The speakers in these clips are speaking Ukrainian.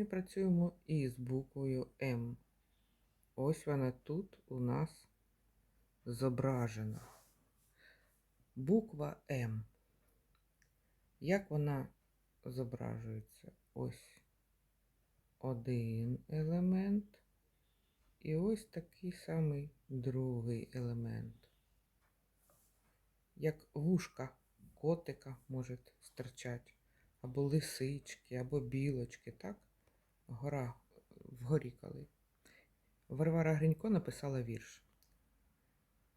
Ми працюємо із буквою М. Ось вона тут у нас зображена. Буква М. Як вона зображується? Ось один елемент. І ось такий самий другий елемент. Як вушка котика може стирчать, або лисички, або білочки, так? Гора вгорі коли. Варвара Гринько написала вірш.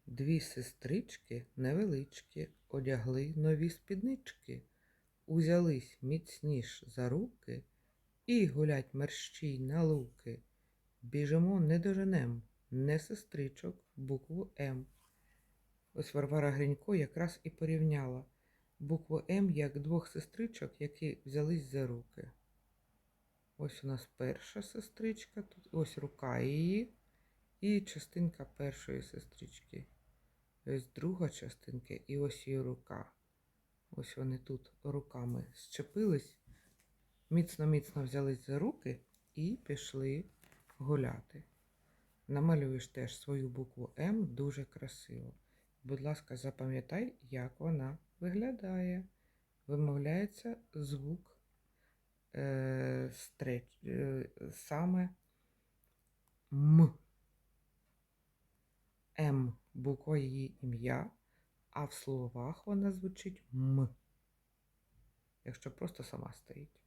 Дві сестрички невеличкі одягли нові спіднички, узялись міцніш за руки і гулять мерщій на луки. Біжимо не доженем, не сестричок, букву М. Ось Варвара Гринько якраз і порівняла букву М як двох сестричок, які взялись за руки. Ось у нас перша сестричка, тут ось рука її і частинка першої сестрички. Ось друга частинка і ось її рука. Ось вони тут руками щепились, міцно-міцно взялись за руки і пішли гуляти. Намалюєш теж свою букву М дуже красиво. Будь ласка, запам'ятай, як вона виглядає. Вимовляється звук саме М. М буква її ім'я, а в словах вона звучить М. Якщо просто сама стоїть.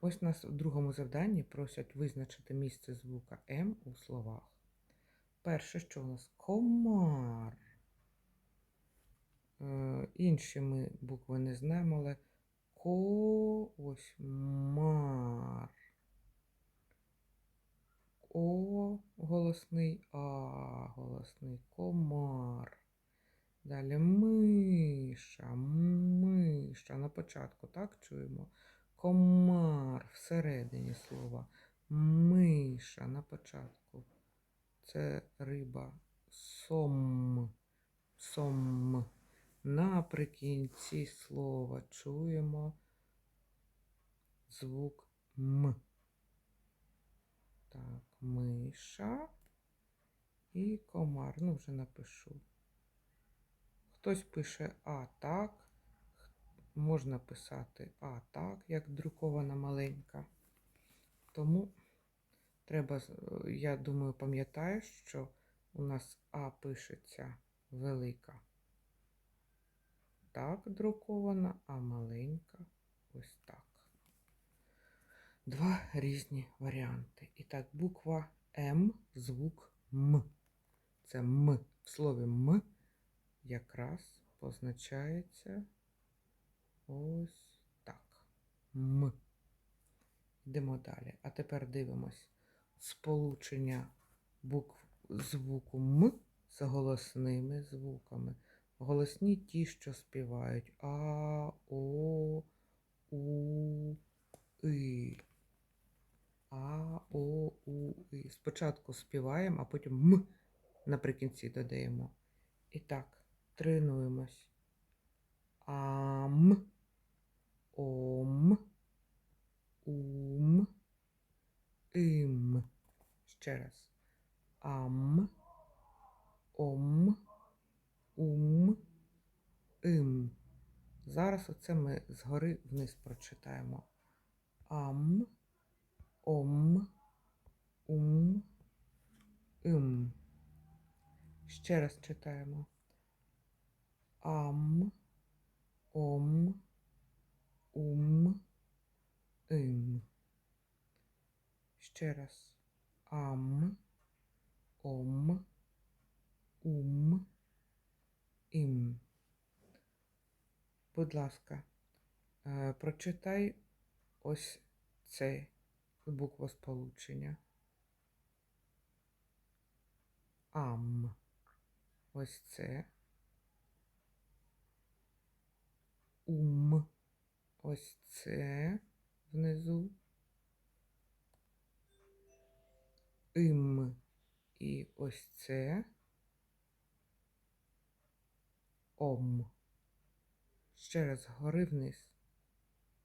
Ось нас в другому завданні просять визначити місце звука М у словах. Перше, що у нас комар. Е, інші ми букви не знаємо, але ко ось мар. О голосний, а голосний комар. Далі миша, миша. На початку так чуємо. Комар всередині слова. Миша на початку. Це риба сом. Сом. Наприкінці слова чуємо звук М. Так, миша і комар. Ну, вже напишу. Хтось пише А так. Можна писати А так, як друкована маленька. Тому треба, я думаю, пам'ятаєш, що у нас А пишеться велика. Так, друкована, а маленька ось так. Два різні варіанти. І так, буква М, звук М. Це М. В слові М якраз позначається ось так. М. Йдемо далі. А тепер дивимось сполучення букв звуку М з голосними звуками. Голосні ті, що співають А, О, У, И. А, О, У, И. Спочатку співаємо, а потім М наприкінці додаємо. І так, тренуємось. Ам, Ом, Ум, Им. Ще раз. Ам, Ом, Ум, Им. Зараз оце ми згори вниз прочитаємо. Ам, Ом, Ум, Им. Ще раз читаємо. Ам, Ом, Ум, Им. Ще раз. Ам, Ом, Ум, Ім. Будь ласка, е, прочитай ось це буквосполучення. Ам. Ось це. Ум. Ось це внизу. Ім. І ось це. Ом. Ще раз гори вниз.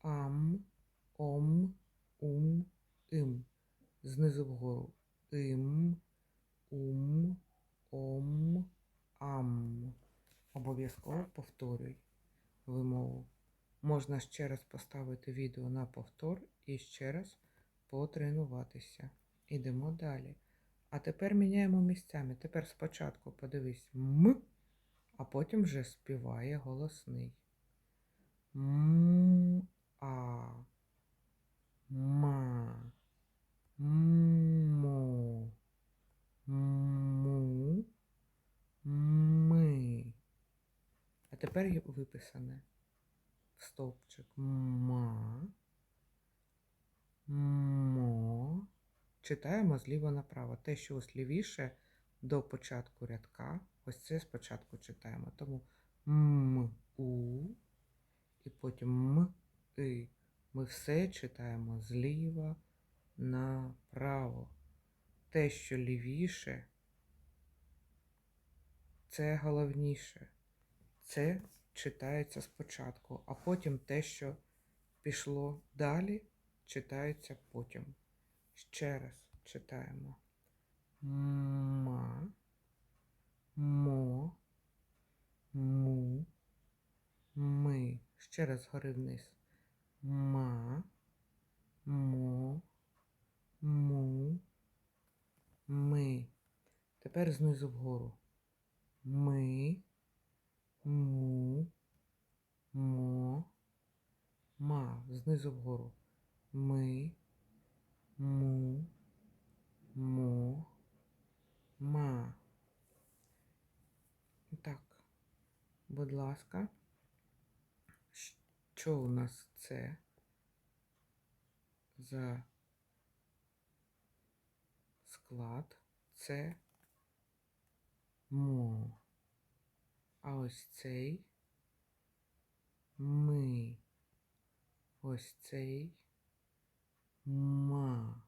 Ам, ом, ум, знизу вгору. Им, ум, ом, ам. Обов'язково повторюй вимову. Можна ще раз поставити відео на повтор і ще раз потренуватися. Ідемо далі. А тепер міняємо місцями. Тепер спочатку подивись М, а потім вже співає голосний. М, а, ма, мо, му, ми. А тепер є виписане в стовпчик ма, мо. Читаємо зліва направо. Те, що ось лівіше до початку рядка, ось це спочатку читаємо. Тому м, у, і потім м, и. Ми все читаємо зліва направо. Те, що лівіше, це головніше. Це читається спочатку, а потім те, що пішло далі, читається потім. Ще раз читаємо. Ма, мо, му. Ще раз гори вниз. Ма, мо, му, ми. Тепер знизу вгору. Ми, му, мо, ма. Знизу вгору. Ми, му, мо, ма. Так, будь ласка, що у нас це за склад? Це мо. А ось цей ми. Ось цей ма.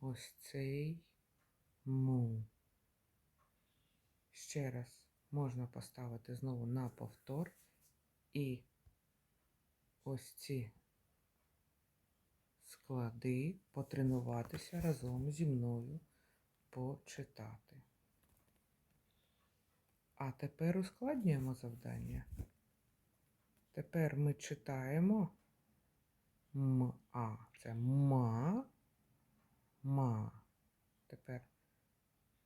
Ось цей му. Ще раз можна поставити знову на повтор і ось ці склади потренуватися разом зі мною почитати. А тепер ускладнюємо завдання. Тепер ми читаємо ма. Це ма. Ма. Тепер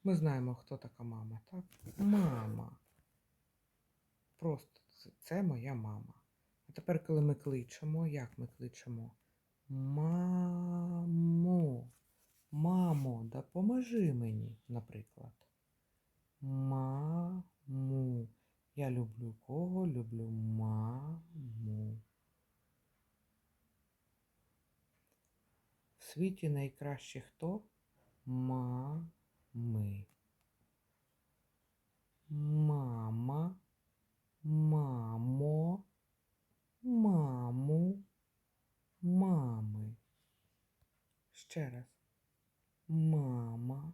ми знаємо, хто така мама, так? Мама. Просто це, моя мама. Тепер, коли ми кличемо, як ми кличемо? Мамо. Мамо, допоможи мені, наприклад. Маму. Я люблю кого? Люблю маму. В світі найкраще хто? Мами. Мама, маму, мами. Ще раз. Мама,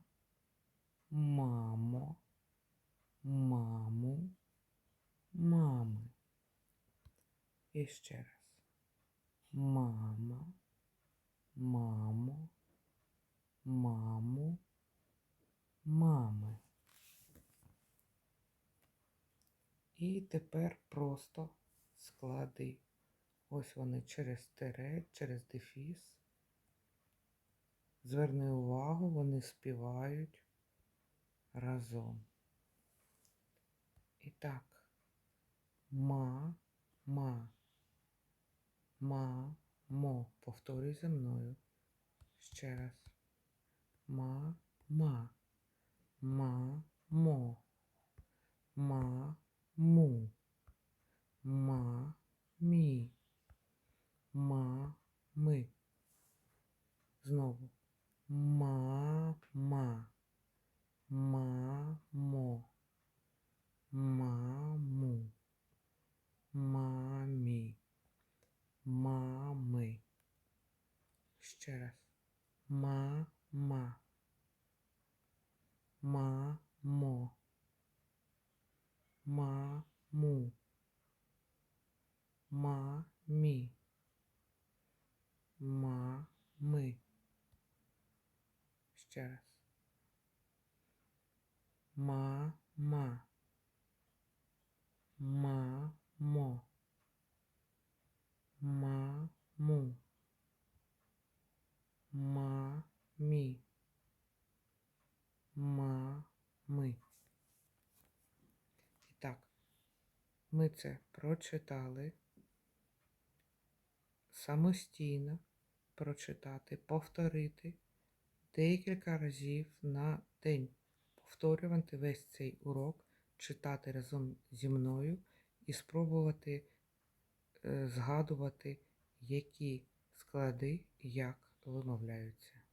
мамо, маму, мами. І ще раз. Мама, мамо, маму, мами. І тепер просто склади. Ось вони через тире, через дефіс. Зверни увагу, вони співають разом. І так, ма, ма, ма, мо. Повторюй за мною. Ще раз. Ма, ма, ма, мо, ма, му, ма, мі, ма, ми. Знову. Ма, ма, ма, мо, маму, мамі, мами. Ще раз. Ма, ма, ма, маму, мамі, мами. Ще раз. Ма-ма. Ма-мо. Ма-му. Ма-мі. Ма-ми. І так, ми це прочитали. Самостійно прочитати, повторити декілька разів на день. Повторювати весь цей урок, читати разом зі мною і спробувати е, згадувати, які склади як вимовляються.